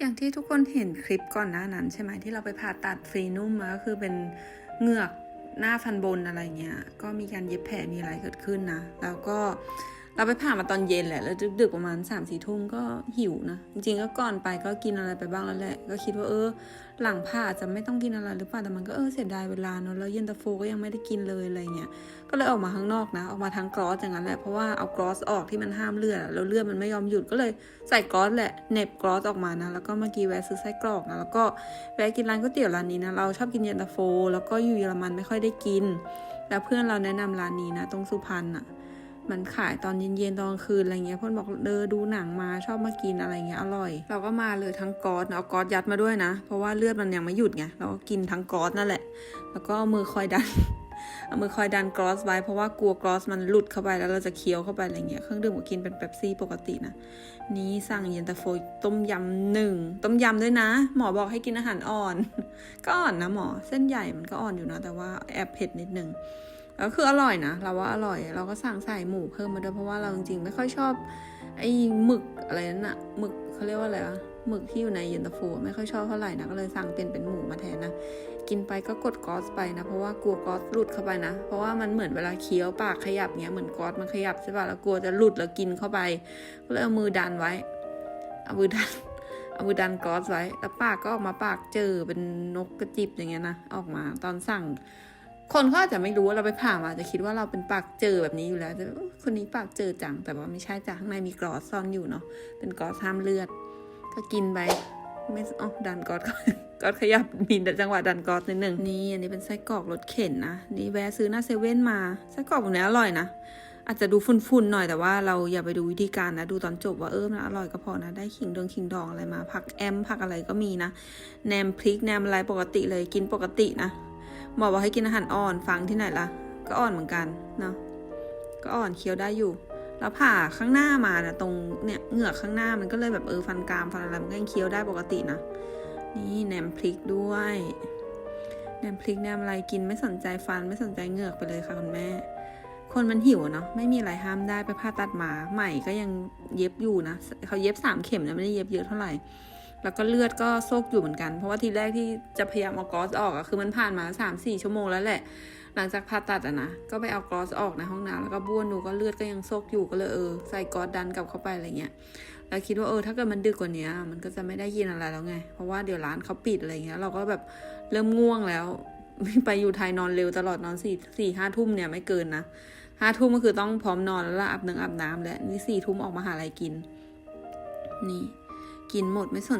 อย่างที่ทุกคนเห็นคลิปก่อนหน้านั้น ใช่ไหมที่เราไปผ่าตัดฟรีนุ่มมาก็คือเป็นเหงือกหน้าฟันบนอะไรเงี้ย ก็มีการเย็บแผลมีอะไรเกิดขึ้นนะ แล้วก็ เราไปผ่ามาตอนเย็นแหละ แล้วดึกๆประมาณ3ามสี่ทุ่มก็หิวนะ จริงๆก็ก่อนไปก็กินอะไรไปบ้างแล้วแหละ ก็คิดว่าเออ หลังผ่าจะไม่ต้องกินอะไรหรือเปล่า แต่มันก็เออเสียดายเวลาเนอะแล้วเย็นตาโฟก็ยังไม่ได้กินเลยอะไรเงี้ย ก็เลยออกมาข้างนอกนะ ออกมาทั้งกรอสอย่างนั้นแหละ เพราะว่าเอากรอสออกที่มันห้ามเลือดแล้วเลือดมันไม่ยอมหยุด ก็เลยใส่กรอสแหละเน็บกรอสออกมานะ แล้วก็เมื่อกี้แวะซื้อไส้กรอกนะ แล้วก็แวะกินร้านก๋วยเตี๋ยวร้านนี้นะ เราชอบกินเย็นตาโฟ แล้วก็อยู่เยอรมันไม่ค่อยได้กิน แล้วเพื่อนเราแนะนำร้านนี้นะ ตรงสุพรรณอะ มันขายตอนเย็นๆตอนคืนอะไรเงี้ยเพื่อนบอกเดอดูหนังมาชอบมากินอะไรเงี้ยอร่อย เราก็มาเลยทั้งกอสเอากอสยัดมาด้วยนะ เพราะว่าเลือดมันยังไม่หยุดไงเราก็กินทั้งกอสนั่นแหละ แล้วก็เอามือคอยดันเอามือคอยดันกรอสไว้เพราะว่ากลัวกรอสมันหลุดเข้าไปแล้วเราจะเคี้ยวเข้าไปอะไรเงี้ยเครื่องดื่มก็กินเป็นเป๊ปซี่ปกตินะนี้สั่งเย็นตาโฟต้มยำหนึ่งต้มยำด้วยนะ หมอบอกให้กินอาหารอ่อน ก็อ่อนนะหมอเส้นใหญ่มันก็อ่อนอยู่นะแต่ว่าแอบเผ็ดนิดนึง แล้วคืออร่อยนะ เราว่าอร่อย เราก็สั่งใส่หมูเพิ่มมาด้วยเพราะว่าเราจริงๆไม่ค่อยชอบไอ้หมึกอะไรนั่นอะหมึกเขาเรียกว่าอะไรวะหมึกที่อยู่ในเย็นตาโฟไม่ค่อยชอบเท่าไหร่นะก็เลยสั่งเป็นเป็นหมูมาแทนนะกินไปก็กดกอสไปนะ เพราะว่ากลัวกอสหลุดเข้าไปนะ เพราะว่ามันเหมือนเวลาเคี้ยวปากขยับเงี้ยเหมือนกอสมันขยับใช่ป่ะแล้วกลัวจะหลุดแล้วกินเข้าไปก็เลยเอามือดันไว้เอามือดันเอามือดันกอสไว้แล้วปากก็ออกมาปากเจอเป็นนกกระจิบอย่างเงี้ยนะออกมาตอนสั่ง คนเขาอาจจะไม่รู้ว่าเราไปผ่ามาจะคิดว่าเราเป็นปากเจอแบบนี้อยู่แล้วจะคนนี้ปากเจอจัง แต่ว่าไม่ใช่จ้ะข้างในมีกรอสซ่อนอยู่เนาะเป็นกรอสห้ามเลือด ก็กินไปไม่อ๋อดันกอสกอสขยับมีจังหวะดันกอสนิดหนึ่งนี่อันนี้เป็นไส้กรอกรสเข็นนะนี่แวะซื้อหน้าเซเว่นมาไส้กรอกแบบนี้อร่อยนะอาจจะดูฝุ่นๆหน่อยแต่ว่าเราอย่าไปดูวิธีการนะ ดูตอนจบว่าเออมันอร่อยก็พอนะ ได้ขิงดองขิงดองอะไรมาผักแอมผักอะไรก็มีนะแหนมพริกแหนมอะไรปกติเลยกินปกตินะ หมอบอกให้กินอาหารอ่อนฟังที่ไหนล่ะ ก็อ่อนเหมือนกันเนาะก็อ่อนเคี้ยวได้อยู่แล้วผ่าข้างหน้ามานะตรงเนี่ยเหงือกข้างหน้ามันก็เลยแบบเออฟันกรามฟันอะไรมันก็ยังเคี้ยวได้ปกตินะนี่แหนมพริกด้วยแหนมพริกแหนมอะไรกินไม่สนใจฟันไม่สนใจเหงือกไปเลยค่ะคุณแม่ คนมันหิวเนาะไม่มีอะไรห้ามได้ไปผ่าตัดหมาใหม่ก็ยังเย็บอยู่นะเขาเย็บสามเข็มนะไม่ได้เย็บเยอะเท่าไหร่ แล้วก็เลือดก็โซกอยู่เหมือนกัน เพราะว่าทีแรกที่จะพยายามเอากอสออกอะคือมันผ่านมาสามสี่ชั่วโมงแล้วแหละ หลังจากผ่าตัดอะนะ ก็ไปเอากอสออกในห้องน้ำแล้วก็บ้วนดูก็เลือดก็ยังโซกอยู่ก็เลยเออใส่กอสดันกลับเข้าไปอะไรเงี้ยแล้วคิดว่าเออถ้าเกิดมันดึกกว่านี้มันก็จะไม่ได้ยินอะไรแล้วไง เพราะว่าเดี๋ยวร้านเขาปิดอะไรเงี้ย เราก็แบบเริ่มง่วงแล้วไปอยู่ไทยนอนเร็วตลอดนอนสี่สี่ห้าทุ่มเนี่ยไม่เกินนะห้าทุ่มก็คือต้องพร้อมนอนแล้วละอาบน้ำอาบน้ำแล้วนี่สี่ทุ่มออกมาหาอะไรกิน นี่ กินหมดไม่สน